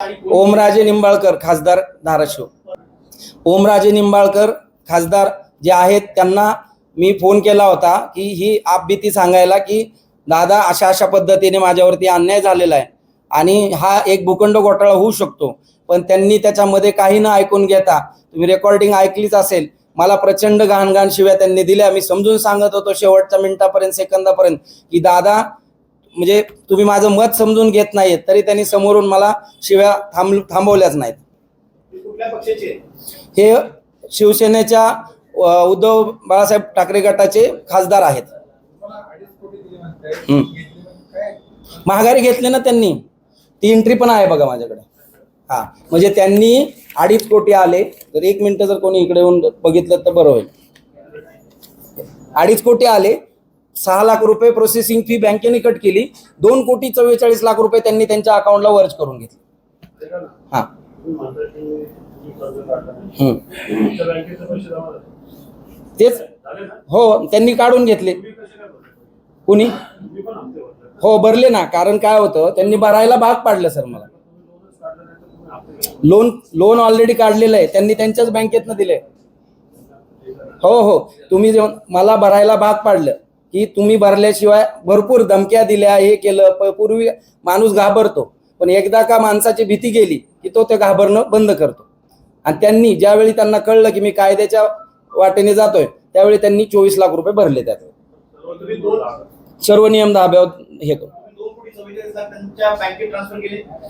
ओमराजे निंबाळकर खासदार धाराशिव. ओमराजे निंबाळकर खासदार जे आहेत त्यांना मी फोन केला होता की ही आपबीती सांगायला की दादा अशा अशा पद्धतीने माझ्यावरती अन्याय झालेला आहे आणि हा एक भूखंड घोटाळा होऊ शकतो पण त्यांनी त्याच्यामध्ये काही न ऐकून घेता तुम्ही रेकॉर्डिंग ऐकलीच असेल मला प्रचंड घाण घाण शिव्या त्यांनी दिल्या. मी समजून सांगत होतो शेवटच्या मिनिटापर्यंत सेकंदापर्यंत की दादा म्हणजे तुम्ही माझं मत समजून घेत नाहीत तरी त्यांनी समोरून मला शिव्या थांब थांबवल्याच नाहीत? हे शिवसेनेच्या उद्धव बाळासाहेब ठाकरे गटाचे खासदार आहेत. महागारी घेतली ना त्यांनी. ती एंट्री पण आहे बघा माझ्याकडे. हा म्हणजे त्यांनी अडीच कोटी आले. तर एक मिनिट जर कोणी इकडे येऊन बघितलं तर बरं होईल. अडीच कोटी आले. सहा लाख रुपये प्रोसेसिंग फी बँकेने कट केली. दोन कोटी चव्वेचाळीस लाख रुपये त्यांनी त्यांच्या अकाउंटला वर्ज करून घेतले. हा. तेच. हो त्यांनी काढून घेतले. कुणी? हो भरले ना. कारण काय होतं त्यांनी भरायला भाग पाडलं सर मला. लोन लोन ऑलरेडी काढलेलं आहे. त्यांनी त्यांच्याच बँकेतनं दिले हो हो. तुम्ही जेव्हा मला भरायला भाग पाडलं. की तुम्ही भरल्याशिवाय भरपूर धमक्या दिल्या हे केलं पूर्वी माणूस घाबरतो. पण एकदा का माणसाची भीती गेली की तो ते घाबरणं बंद करतो. आणि त्यांनी ज्यावेळी त्यांना कळलं की मी कायद्याच्या वाटेने जातोय त्यावेळी त्यांनी चोवीस लाख रुपये भरले त्यात. सर्व नियम धाब्यावर हे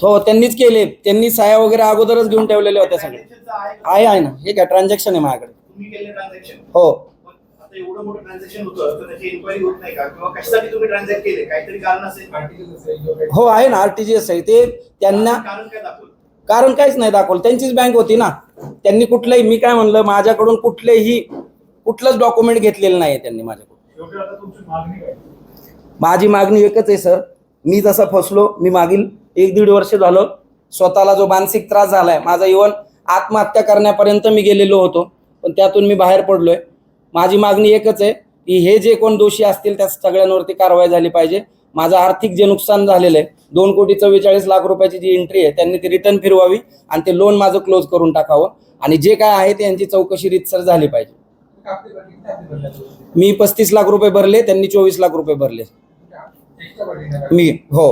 हो त्यांनीच केले. त्यांनी साया वगैरे अगोदरच घेऊन ठेवलेल्या होत्या सगळे आहे आहे ना. हे काय ट्रान्झॅक्शन आहे माझ्याकडे. हो. एवढं मोठं ट्रान्झॅक्शन होतं तर त्याची इन्क्वायरी होत नाही का? किंवा कशासाठी तुम्ही ट्रान्झॅक्ट केले? काहीतरी कारण असेल? हो आहे ना आरटीजीएस आहे ते. त्यांना कारण काय दाखवलं? कारण काहीच नाही दाखवलं. त्यांचीच बँक होती ना. त्यांनी कुठलंही मी काय म्हणलं माझ्याकडून कुठलेही कुठलंच डॉक्युमेंट घेतलेलं नाही त्यांनी माझ्याकडून. शेवटी आता तुमची मागणी काय? माझी मागणी एकच आहे सर. मी जसा फसलो मी मागील एक दीड वर्ष झालं स्वतःला जो मानसिक त्रास झालाय माझा इवन आत्महत्या करण्यापर्यंत मी गेलेलो होतो पण त्यातून मी बाहेर पडलोय. माझी मागणी एकच आहे की हे जे कोण दोषी असतील त्या सगळ्यांवरती कारवाई झाली पाहिजे. माझं आर्थिक जे नुकसान झालेलं आहे दोन कोटी चव्वेचाळीस लाख रुपयाची जी एंट्री आहे त्यांनी ती रिटर्न फिरवावी आणि ते लोन माझं क्लोज करून टाकावं. आणि जे काय आहे ते यांची चौकशी रीतसर झाली पाहिजे. मी पस्तीस लाख रुपये भरले त्यांनी चोवीस लाख रुपये भरले. मी हो.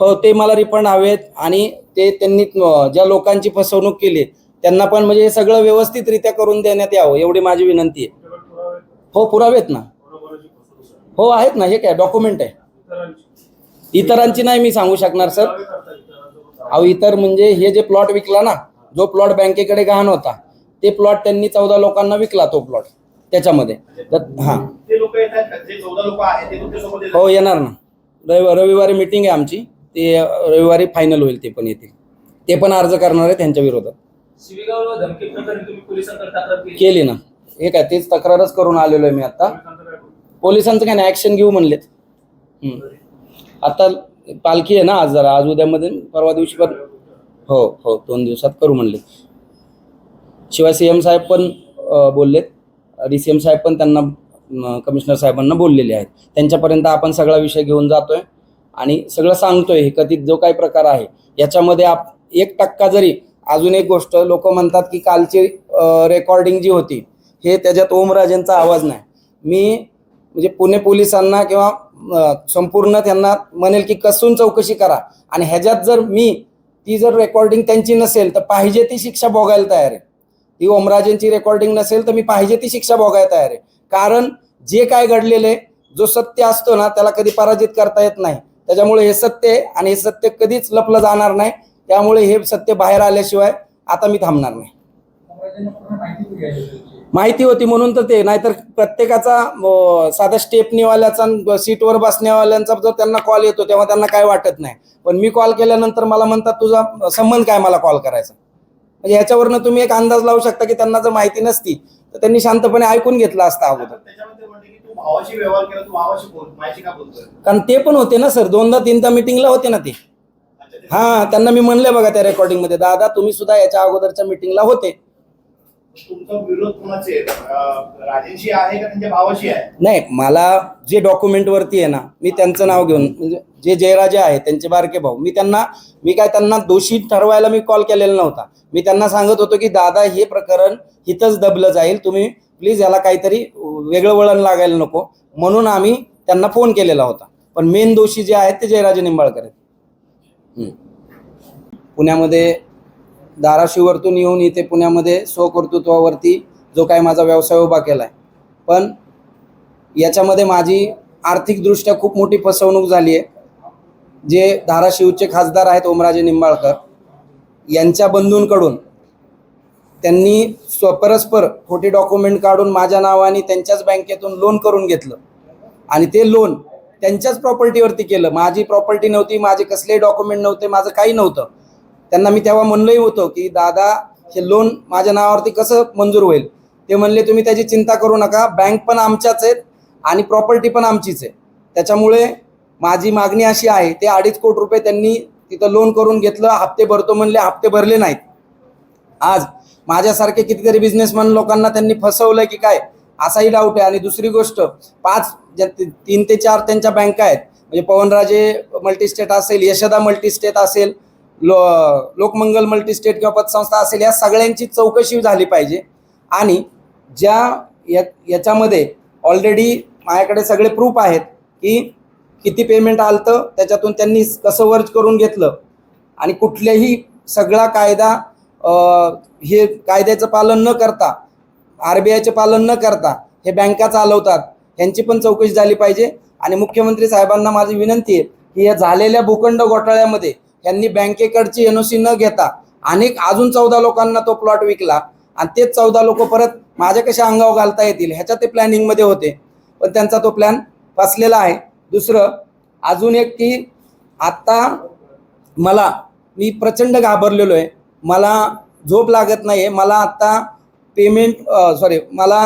हो ते मला रिफंड हवेत आणि ते त्यांनी ज्या लोकांची फसवणूक केली त्यांना पण म्हणजे हे सगळं व्यवस्थितरित्या करून देण्यात यावं एवढी माझी विनंती आहे. हो पुरावेत ना? हो आहेत ना हे काय डॉक्युमेंट आहे. इतरांची नाही मी सांगू शकणार सर. अहो इतर म्हणजे हे जे प्लॉट विकला ना जो प्लॉट बँकेकडे गहाण होता ते प्लॉट त्यांनी चौदा लोकांना विकला तो प्लॉट त्याच्यामध्ये. हां? हो येणार ना. रवि रविवारी मिटिंग आहे आमची ते रविवारी फायनल होईल ते पण येतील. ते पण अर्ज करणार आहे त्यांच्या विरोधात. शिवीगाव धमकी प्रकरणी तुम्ही पोलिसांकडे तक्रार केली. केली ना. हे काय तेच तक्रारच करून आलेलो आहे मी आता. पोलिसांचं काय नाही ऍक्शन घेऊ म्हणलेत. हम्म. आता पालखी आहे ना आज जरा आज उद्यामध्ये परवा दिवशी पण हो हो दोन दिवसात करू म्हणले शिवाय सी एम साहेब पण अ, बोललेत. डी सी एम साहेब पण त्यांना अ, कमिशनर साहेबांना बोललेले आहेत. त्यांच्यापर्यंत आपण सगळा विषय घेऊन जातोय. आणि सगळं सांगतोय हे कथित जो काही प्रकार आहे याच्यामध्ये आप एक टक्का जरी अजून एक गोष्ट लोक म्हणतात की कालची रेकॉर्डिंग जी होती हे त्याच्यात ओमराजेंचा आवाज नाही. मी म्हणजे पुणे पोलिसांना किंवा संपूर्ण त्यांना म्हणेल की कसून चौकशी करा. आणि ह्याच्यात जर मी ती जर रेकॉर्डिंग त्यांची नसेल तर पाहिजे ती शिक्षा भोगायला तयार आहे. ती ओमराजेंची रेकॉर्डिंग नसेल तर मी पाहिजे ती शिक्षा भोगायला तयार आहे. कारण जे काय घडलेलं आहे जो सत्य असतो ना त्याला कधी पराजित करता येत नाही. त्याच्यामुळे हे सत्य आहे आणि हे सत्य कधीच लपलं जाणार नाही. त्यामुळे हे सत्य बाहेर आल्याशिवाय आता मी थांबणार नाही. माहिती होती म्हणून तर ते नाहीतर प्रत्येकाचा साधा स्टेपनीवाल्याचा सीटवर बसण्यावाल्यांचा जर त्यांना कॉल येतो तेव्हा त्यांना काय वाटत नाही. पण मी कॉल केल्यानंतर मला म्हणतात तुझा संबंध काय मला कॉल करायचा? म्हणजे ह्याच्यावरनं तुम्ही एक अंदाज लावू शकता की त्यांना जर माहिती नसती तर त्यांनी शांतपणे ऐकून घेतला असता अगोदर. त्याच्यामध्ये म्हणते की तू भावाशी व्यवहार केला तू भावाशी बोल माझी का बोलतोय? कारण ते पण होते ना सर. दोनदा तीनदा मिटिंगला होते ना ते- हा त्यांना मी म्हणले बघा त्या रेकॉर्डिंगमध्ये दादा तुम्ही सुद्धा याच्या अगोदरच्या मिटिंगला होते. नाही मला जे डॉक्युमेंटवरती आहे ना मी त्यांचं नाव घेऊन म्हणजे जे जयराजे आहे त्यांचे बारके भाऊ मी त्यांना मी काय त्यांना दोषी ठरवायला मी कॉल केलेला नव्हता. मी त्यांना सांगत होतो की दादा हे प्रकरण इथंच दबलं जाईल तुम्ही प्लीज याला काहीतरी वेगळं वळण लागायला नको. म्हणून आम्ही त्यांना फोन केलेला होता. पण मेन दोषी जे आहेत ते जयराजे निंबाळकर आहेत. पुण्यामध्ये धाराशिववरतून येऊन इथे पुण्यामध्ये स्वकर्तृत्वावरती जो काय माझा व्यवसाय उभा केला आहे पण याच्यामध्ये माझी आर्थिकदृष्ट्या खूप मोठी फसवणूक झाली आहे. जे धाराशिवचे खासदार आहेत ओमराजे निंबाळकर यांच्या बंधूंकडून त्यांनी स्व परस्पर खोटे डॉक्युमेंट काढून माझ्या नावाने त्यांच्याच बँकेतून लोन करून घेतलं. आणि ते लोन त्यांच्याच प्रॉपर्टीवरती केलं. माझी प्रॉपर्टी नव्हती माझे कसलेही डॉक्युमेंट नव्हते माझं काही नव्हतं. त्यांना मी तेव्हा म्हणलंही होतं की दादा हे लोन माझ्या नावावरती कसं मंजूर होईल? ते म्हणले तुम्ही त्याची चिंता करू नका. बँक पण आमच्याच आहेत आणि प्रॉपर्टी पण आमचीच आहे. त्याच्यामुळे माझी मागणी अशी आहे ते अडीच कोटी रुपये त्यांनी तिथं लोन करून घेतलं. हप्ते भरतो म्हणले हप्ते भरले नाहीत. आज माझ्यासारखे कितीतरी बिझनेसमॅन लोकांना त्यांनी फसवलंय की काय? असाही डाऊट आहे. आणि दुसरी गोष्ट पाच ज्या तीन ते चार त्यांच्या बँका आहेत. म्हणजे पवनराजे मल्टीस्टेट असेल यशदा मल्टीस्टेट असेल लो लोकमंगल मल्टीस्टेट किंवा पतसंस्था असेल या सगळ्यांची चौकशी झाली पाहिजे. आणि ज्या या याच्यामध्ये ऑलरेडी माझ्याकडे सगळे प्रूफ आहेत की किती पेमेंट आलतं त्याच्यातून त्यांनी कसं वर्ज करून घेतलं. आणि कुठल्याही सगळा कायदा हे कायद्याचं पालन न करता आर बी आयचे पालन न करता हे बँका चालवतात. यांची पण चौकशी झाली पाहिजे. आणि मुख्यमंत्री साहेबांना माझी विनंती आहे की या झालेल्या भूखंड घोटाळ्यामध्ये यांनी बँकेकडची एन ओ सी न घेता अनेक अजून चौदा लोकांना तो प्लॉट विकला. आणि तेच चौदा लोक परत माझ्या कशा अंगावर घालता येतील ह्याच्या ते प्लॅनिंगमध्ये होते. पण त्यांचा तो प्लॅन फसलेला आहे. दुसरं अजून एक की आत्ता मला मी प्रचंड घाबरलेलो आहे. मला झोप लागत नाही आहे मला आत्ता पेमेंट सॉरी मला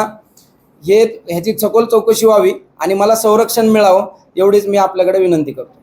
हे ह्याची सखोल चौकशी व्हावी आणि मला संरक्षण मिळावं एवढीच मी आपल्याकडे विनंती करतो.